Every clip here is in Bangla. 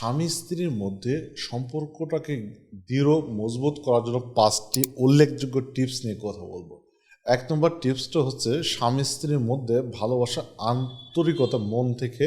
স্বামী স্ত্রীর মধ্যে সম্পর্কটাকে দৃঢ়, মজবুত করার জন্য পাঁচটি উল্লেখযোগ্য টিপস নিয়ে কথা বলব। এক নম্বর টিপসটা হচ্ছে স্বামী স্ত্রীর মধ্যে ভালোবাসা আন্তরিকতা মন থেকে,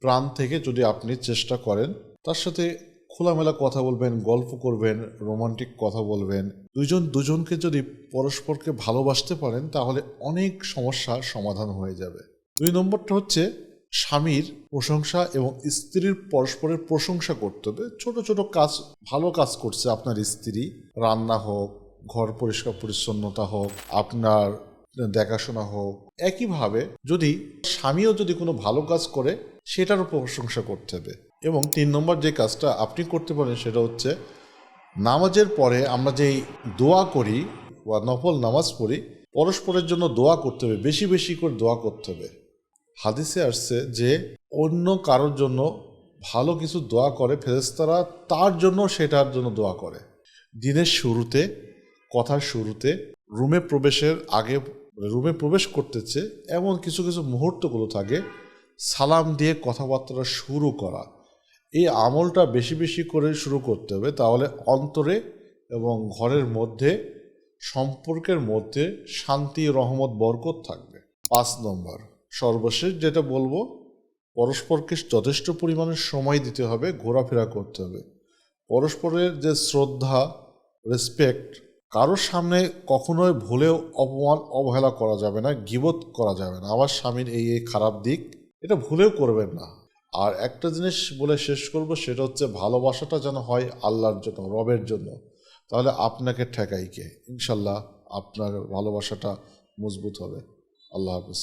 প্রাণ থেকে যদি আপনি চেষ্টা করেন, তার সাথে খোলামেলা কথা বলবেন, গল্প করবেন, রোমান্টিক কথা বলবেন। দুজন দুজনকে যদি পরস্পরকে ভালোবাসতে পারেন, তাহলে অনেক সমস্যার সমাধান হয়ে যাবে। দুই নম্বরটা হচ্ছে স্বামীর প্রশংসা এবং স্ত্রীর পরস্পরের প্রশংসা করতে হবে। ছোট ছোট কাজ, ভালো কাজ করছে আপনার স্ত্রী। রান্না হোক, ঘর পরিষ্কার পরিচ্ছন্নতা হোক, আপনার দেখাশোনা হোক, একইভাবে যদি স্বামীও যদি কোনো ভালো কাজ করে, সেটারও প্রশংসা করতে হবে। এবং তিন নম্বর যে কাজটা আপনি করতে পারেন সেটা হচ্ছে, নামাজের পরে আমরা যেই দোয়া করি বা নফল নামাজ পড়ি, পরস্পরের জন্য দোয়া করতে হবে, বেশি বেশি করে দোয়া করতে হবে। হাদিসে আসছে যে অন্য কারোর জন্য ভালো কিছু দোয়া করে ফেরেস্তারা তার জন্য সেটার জন্য দোয়া করে। দিনের শুরুতে, কথার শুরুতে, রুমে প্রবেশের আগে, রুমে প্রবেশ করতেছে, এমন কিছু কিছু মুহূর্তগুলো থাকে, সালাম দিয়ে কথাবার্তা শুরু করা। এই আমলটা বেশি বেশি করে শুরু করতে হবে, তাহলে অন্তরে এবং ঘরের মধ্যে, সম্পর্কের মধ্যে শান্তি, রহমত, বরকত থাকবে। পাঁচ নম্বর। সর্বশেষ যেটা বলব, পরস্পরকে যথেষ্ট পরিমাণে সময় দিতে হবে, ঘোরাফেরা করতে হবে। পরস্পরের যে শ্রদ্ধা রেসপেক্ট কারোর সামনে কখনোই ভুলেও অপমান, অবহেলা করা যাবে না গিবত করা যাবে না। আমার স্বামীর এই এই খারাপ দিক, এটা ভুলেও করবেন না। আর একটা জিনিস বলে শেষ করব, সেটা হচ্ছে ভালোবাসাটা যেন হয় আল্লাহর জন্য, রবের জন্য। তাহলে আপনাকে ঠেকাইকে ইনশাল্লাহ আপনার ভালোবাসাটা মজবুত হবে। আল্লাহ হাফিজ।